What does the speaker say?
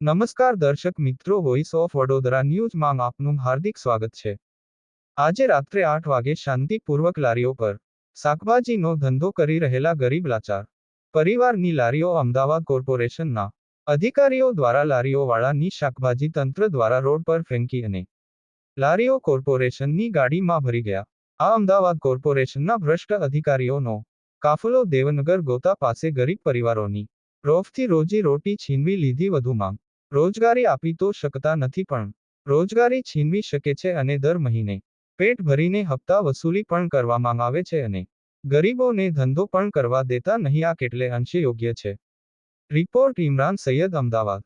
નમસ્કાર દર્શક મિત્રો વોઇસ ઓફ વડોદરા ન્યૂઝમાં આપનું હાર્દિક સ્વાગત છે. આજે રાત્રે આઠ વાગે શાંતિપૂર્વક લારીઓ પર શાકભાજીનો ધંધો કરી રહેલા ગરીબ લાચાર પરિવારની લારીઓ અમદાવાદ કોર્પોરેશનના અધિકારીઓ દ્વારા લારીઓવાળાની શાકભાજી તંત્ર દ્વારા રોડ પર ફેંકી અને લારીઓ કોર્પોરેશનની ગાડીમાં ભરી ગયા. આ અમદાવાદ કોર્પોરેશનના ભ્રષ્ટ અધિકારીઓનો કાફલો દેવનગર ગોતા પાસે ગરીબ પરિવારોની રોફથી રોજી રોટી છીનવી લીધી વધુ માંગ. રોજગારી આપી તો શકતા નથી પણ, રોજગારી છીનવી શકે છે અને દર મહિને, પેટ ભરીને હપ્તા વસૂલી પણ કરવામાં આવે છે અને, ગરીબોને ધંધો પણ કરવા દેતા નહીં આ કેટલે અંશે યોગ્ય છે. રિપોર્ટ ઇમરાન સૈયદ અમદાવાદ.